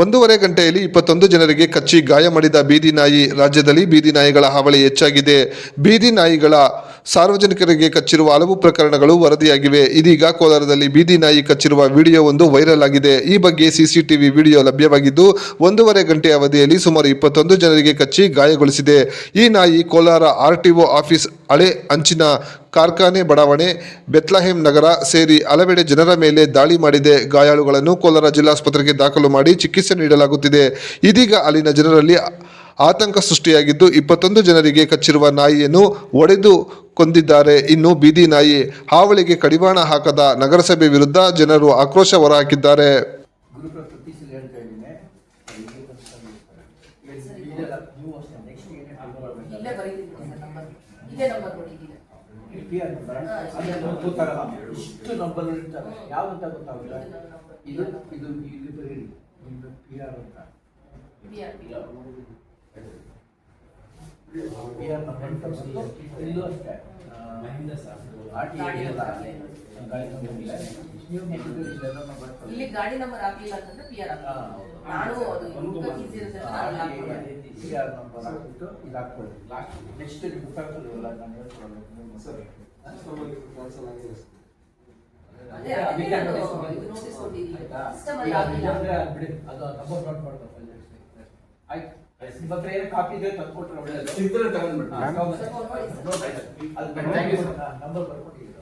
ಒಂದೂವರೆ ಗಂಟೆಯಲ್ಲಿ ಇಪ್ಪತ್ತೊಂದು ಜನರಿಗೆ ಕಚ್ಚಿ ಗಾಯ ಮಾಡಿದ ಬೀದಿ ನಾಯಿ ರಾಜ್ಯದಲ್ಲಿ ಬೀದಿ ನಾಯಿಗಳ ಹಾವಳಿ ಹೆಚ್ಚಾಗಿದೆ. ಬೀದಿ ನಾಯಿಗಳ ಸಾರ್ವಜನಿಕರಿಗೆ ಕಚ್ಚಿರುವ ಹಲವು ಪ್ರಕರಣಗಳು ವರದಿಯಾಗಿವೆ. ಇದೀಗ ಕೋಲಾರದಲ್ಲಿ ಬೀದಿ ನಾಯಿ ಕಚ್ಚಿರುವ ವಿಡಿಯೋ ಒಂದು ವೈರಲ್ ಆಗಿದೆ. ಈ ಬಗ್ಗೆ ಸಿಸಿಟಿವಿ ವಿಡಿಯೋ ಲಭ್ಯವಾಗಿದ್ದು, ಒಂದೂವರೆ ಗಂಟೆ ಅವಧಿಯಲ್ಲಿ ಸುಮಾರು ಇಪ್ಪತ್ತೊಂದು ಜನರಿಗೆ ಕಚ್ಚಿ ಗಾಯಗೊಳಿಸಿದೆ. ಈ ನಾಯಿ ಕೋಲಾರ ಆರ್ಟಿಒ ಆಫೀಸ್ ಹಳೆ ಅಂಚಿನ ಕಾರ್ಖಾನೆ ಬಡಾವಣೆ ಬೆತ್ಲಹೇಮ್ ನಗರ ಸೇರಿ ಹಲವೆಡೆ ಜನರ ಮೇಲೆ ದಾಳಿ ಮಾಡಿದೆ. ಗಾಯಾಳುಗಳನ್ನು ಕೋಲಾರ ಜಿಲ್ಲಾಸ್ಪತ್ರೆಗೆ ದಾಖಲು ಮಾಡಿ ಚಿಕಿತ್ಸೆ ನೀಡಲಾಗುತ್ತಿದೆ. ಇದೀಗ ಅಲ್ಲಿನ ಜನರಲ್ಲಿ ಆತಂಕ ಸೃಷ್ಟಿಯಾಗಿದ್ದು ಇಪ್ಪತ್ತೊಂದು ಜನರಿಗೆ ಕಚ್ಚಿರುವ ನಾಯಿಯನ್ನು ಒಡೆದು ಕೊಂದಿದ್ದಾರೆ. ಇನ್ನು ಬೀದಿ ನಾಯಿ ಹಾವಳಿಗೆ ಕಡಿವಾಣ ಹಾಕದ ನಗರಸಭೆ ವಿರುದ್ಧ ಜನರು ಆಕ್ರೋಶ ಹೊರಹಾಕಿದ್ದಾರೆ. ಇದೇ ನಂಬರ್ ಕೊಟ್ಟಿದ್ದೀನಿ ಇಷ್ಟು ನಂಬರ್ ಇರ್ತಾರೆ ಅಂತ ಗೊತ್ತಾಗುತ್ತೆ? ಇದು ಇದು ಇಲ್ಲಿ ಬರೀ ನಿಮ್ದು ಪಿ ಆರ್ ಅಂತ. ಪಿ ಆರ್ ನಂಬರ್ ಬಂದು ಇಲ್ಲೂ ಅಷ್ಟೇ. ಇಲ್ಲ ಗಾಡಿ ನಂಬರ್ ಹಾಕ್ಲಿಲ್ಲ. ಅಂತಂದ್ರೆ ಪಿ ಆರ್ ನಾನು ಅದು ಪಿ ಆರ್ ನಂಬರ್ ಹಾಕ್ಬಿಟ್ಟು ಇದು ಹಾಕ್ಕೊಳ್ಳಿ. ನೆಕ್ಸ್ಟ್ ನಿಮ್ಗೆ ಗೊತ್ತಾಗ್ತದಲ್ಲ ನಾನು ಹೇಳ್ಕೊಳ್ಳೋದು ಅದೇ ನಾನು ಇದು ನೋಟಿಸ್ ಕೊಟ್ಟಿದ್ದೀನಿ. ಸಿಸ್ಟಮ್ ಅಲ್ಲಿ ಅದು ನಂಬರ್ ನೋಟ್ ಮಾಡ್ಬೇಕು ಆಯ್ತು. ನಿಮ್ಮ ಹತ್ರ ಕಾಪಿ ಇದೆ ತಂದ್ಕೊಟ್ರೆ ಒಳ್ಳೆಯದು ತಗೊಂಡ್ಬಿಟ್ಟು ಸರ್. sir. ನಂಬರ್ ಬರ್ಕೊಟ್ಟಿದ್ದೀರಾ?